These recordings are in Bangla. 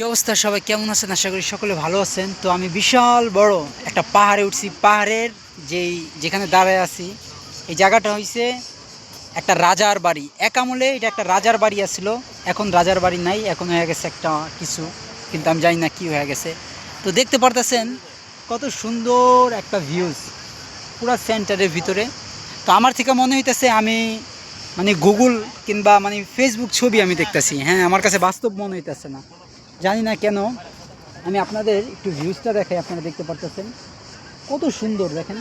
কি অবস্থা? সবাই কেমন আছেন? আশা করি সকলে ভালো আছেন। তো আমি বিশাল বড় একটা পাহাড়ে উঠছি। পাহাড়ের যেই, যেখানে দাঁড়ায় আছি, এই জায়গাটা হইছে একটা রাজার বাড়ি। এক আমলে এটা একটা রাজার বাড়ি আসছিল এখন রাজার বাড়ি নাই, এখন হয়ে গেছে একটা কিছু। কিন্তু আমি জানি না কি হয়ে গেছে। তো দেখতে পারতেছেন কত সুন্দর একটা ভিউজ পুরা সেন্টারের ভিতরে। তো আমার থেকে মনে হইতেছে আমি মানে গুগল কিংবা মানে ফেসবুক ছবি আমি দেখতেছি। হ্যাঁ আমার কাছে বাস্তব মনে হইতেছে না। জানি না কেন, আমি আপনাদের একটু ভিউজটা দেখাই, আপনারা দেখতে পারতেছেন। কত সুন্দর, দেখেন।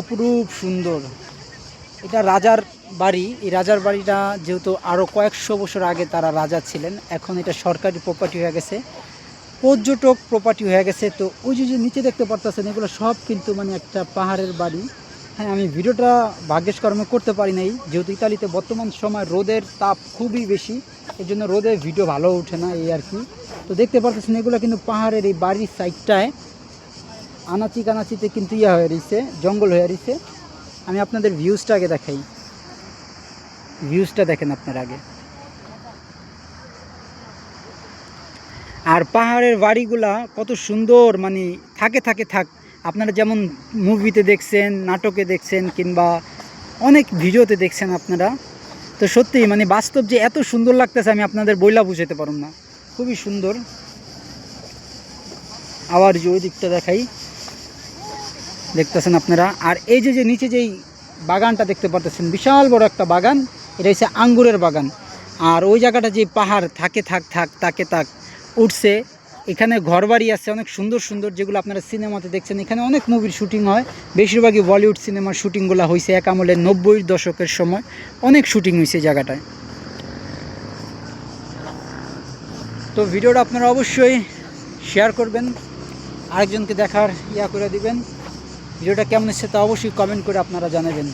অপরূপ সুন্দর। এটা রাজার বাড়ি। এই রাজার বাড়িটা যেহেতু আরও কয়েকশো বছর আগে তারা রাজা ছিলেন, এখন এটা সরকারি প্রপার্টি হয়ে গেছে। পর্যটক প্রপার্টি হয়ে গেছে। তো ওই যে যে নিচে দেখতে পারতেছেন, এগুলো সব কিন্তু মানে একটা পাহাড়ের বাড়ি। হ্যাঁ আমি ভিডিওটা ভাগ্যেশ কর্মে করতে পারি নাই। যেহেতু ইতালিতে বর্তমান সময় রোদের তাপ খুবই বেশি। এর জন্য রোদে ভিডিও ভালো ওঠে না এই আর কি। তো দেখতে পারতেছেন, এগুলো কিন্তু পাহাড়ের এই বাড়ির সাইডটায় আনাচি কানাচিতে কিন্তু ইয়া হয়ে রয়েছে জঙ্গল হয়ে রয়েছে আমি আপনাদের ভিউজটা আগে দেখাই। ভিউজটা দেখেন আপনার আগে। আর পাহাড়ের বাড়িগুলা কত সুন্দর মানে থাকে থাকে, থাক। আপনারা যেমন মুভিতে দেখছেন, নাটকে দেখছেন, কিংবা অনেক ভিডিওতে দেখছেন আপনারা। তো সত্যি মানে বাস্তব যে এত সুন্দর লাগতেছে, আমি আপনাদের বইলা বুঝাতে পারুম না। খুবই সুন্দর। আবার যে ওই দিকটা দেখাই। দেখতেছেন আপনারা? আর এই যে যে নিচে যেই বাগানটা দেখতে পারতেছেন, বিশাল বড় একটা বাগান, এটা হচ্ছে আঙ্গুরের বাগান। আর ওই জায়গাটা যে পাহাড় থাকে, থাক থাক, তাকে, তাক, উঠছে এখানে ঘরবাড়ি আছে, অনেক সুন্দর সুন্দর যেগুলো আপনারা সিনেমাতে দেখছেন। এখানে অনেক মুভির শুটিং হয়। বেশিরভাগই বলিউড সিনেমার শুটিংগুলো হয়েছে এক আমলে নব্বই দশকের সময়। অনেক শুটিং হয়েছে জায়গাটায়। তো ভিডিওটা আপনারা অবশ্যই শেয়ার করবেন, আরেকজনকে দেখার ইয়া করে দিবেন। ভিডিওটা কেমন এসছে তা অবশ্যই কমেন্ট করে আপনারা জানাবেন।